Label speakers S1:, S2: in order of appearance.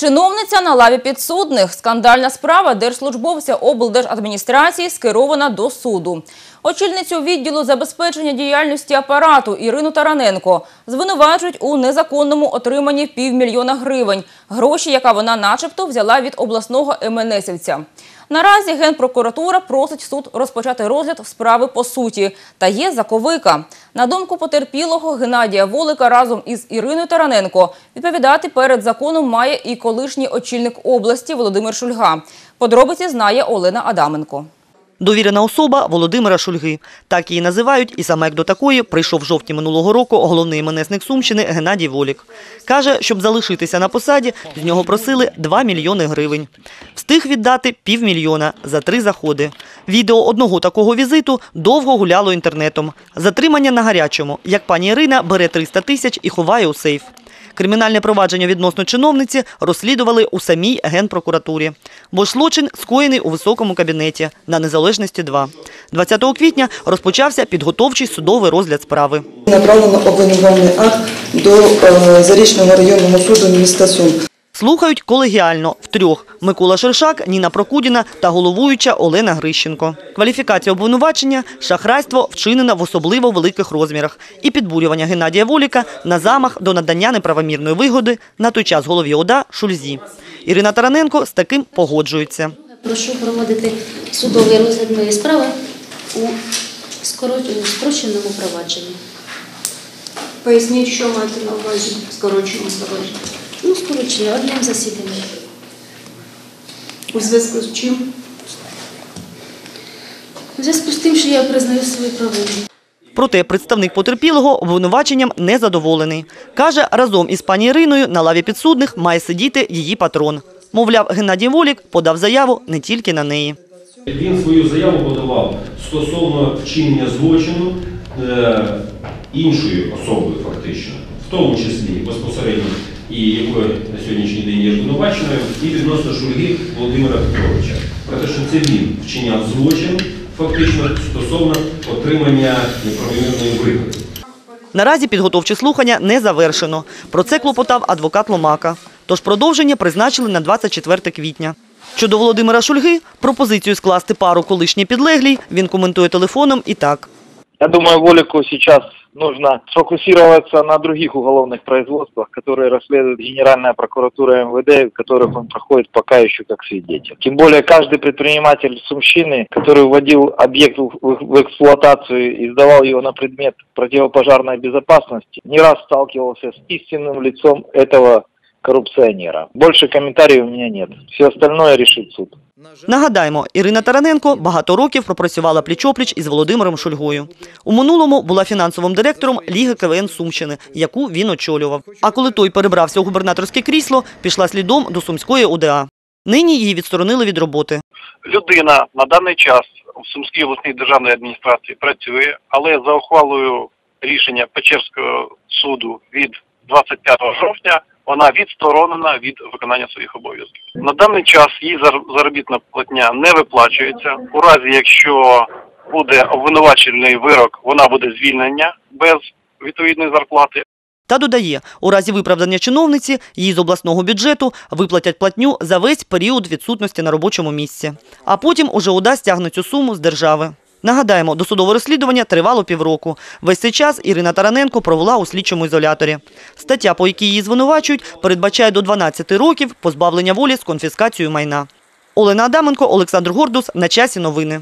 S1: Чиновниця на лаві підсудних. Скандальна справа держслужбовця облдержадміністрації скерована до суду. Очільницю відділу забезпечення діяльності апарату Ірину Тараненко звинувачують у незаконному отриманні півмільйона гривень. Гроші, яка вона начебто взяла від обласного МНСівця. Наразі Генпрокуратура просить суд розпочати розгляд справи по суті. Та є заковика. На думку потерпілого Геннадія Волика разом із Іриною Тараненко відповідати перед законом має і колишній очільник області Володимир Шульга. Подробиці знає Олена Адаменко.
S2: Довірена особа Володимира Шульги. Так її називають, і саме як до такої прийшов в жовтні минулого року головний менесник Сумщини Геннадій Волік. Каже, щоб залишитися на посаді, з нього просили 2 мільйони гривень. Встиг віддати півмільйона за три заходи. Відео одного такого візиту довго гуляло інтернетом. Затримання на гарячому, як пані Ірина бере 300 тисяч і ховає у сейф. Кримінальне провадження відносно чиновниці розслідували у самій Генпрокуратурі. Бо ж злочин скоєний у високому кабінеті на Незалежності 2. 20 квітня розпочався підготовчий судовий розгляд справи.
S3: Направлено обвинувальний акт до е, Зарічного районного суду міста Сум.
S2: Слухають колегіально втрьох – Микола Шершак, Ніна Прокудіна та головуюча Олена Грищенко. Кваліфікація обвинувачення – шахрайство вчинено в особливо великих розмірах і підбурювання Геннадія Воліка на замах до надання неправомірної вигоди на той час голові ОДА Шульзі. Ірина Тараненко з таким погоджується.
S4: Прошу проводити судовий розгляд моєї справи у скоро- у спрощеному провадженні.
S5: Поясніть, що маєте на увазі скороченому провадженні.
S4: Ну, скорочення одним засіданням.
S5: У зв'язку з чим?
S4: У зв'язку з тим, що я признаю свої провини.
S2: Проте представник потерпілого обвинуваченням не задоволений. Каже, разом із пані Іриною на лаві підсудних має сидіти її патрон. Мовляв, Геннадій Волік подав заяву не тільки на неї.
S6: Він свою заяву подавав стосовно вчинення злочину е, іншою особою, фактично, в тому числі безпосередньо і якою на сьогоднішній день є обвинуваченою, і відносно Шульги Володимира Петровича. Про те, що це він вчиняв злочин, фактично стосовно отримання неправомірної вигоди.
S2: Наразі підготовчі слухання не завершено. Про це клопотав адвокат Ломака. Тож продовження призначили на 24 квітня. Щодо Володимира Шульги, пропозицію скласти пару колишній підлеглій він коментує телефоном і так.
S7: Я думаю, Волику сейчас нужно сфокусироваться на других уголовных производствах, которые расследует Генеральная прокуратура МВД, в которых он проходит пока еще как свидетель. Тем более каждый предприниматель Сумщины, который вводил объект в эксплуатацию и сдавал его на предмет противопожарной безопасности, не раз сталкивался с истинным лицом этого коррупционера. Больше комментариев у меня нет. Все остальное решит суд.
S2: Нагадаємо, Ірина Тараненко багато років пропрацювала пліч-опліч із Володимиром Шульгою. У минулому була фінансовим директором Ліги КВН Сумщини, яку він очолював. А коли той перебрався у губернаторське крісло, пішла слідом до Сумської ОДА. Нині її відсторонили від роботи.
S8: людина на даний час в Сумській обласній державній адміністрації працює, але за ухвалою рішення Печерського суду від 25 жовтня вона відсторонена від виконання своїх обов'язків. На даний час зар- заробітна платня не виплачується. У разі, якщо буде обвинувачений вирок, вона буде звільнення без відповідної зарплати.
S2: Та додає, у разі виправдання чиновниці їй з обласного бюджету виплатять платню за весь період відсутності на робочому місці. А потім уже ОДА стягне цю суму з держави. Нагадаємо, досудове розслідування тривало півроку. Весь цей час Ірина Тараненко провела у слідчому ізоляторі. Стаття, по якій її звинувачують, передбачає до 12 років позбавлення волі з конфіскацією майна. Олена Адаменко, Олександр Гордус. На часі новини.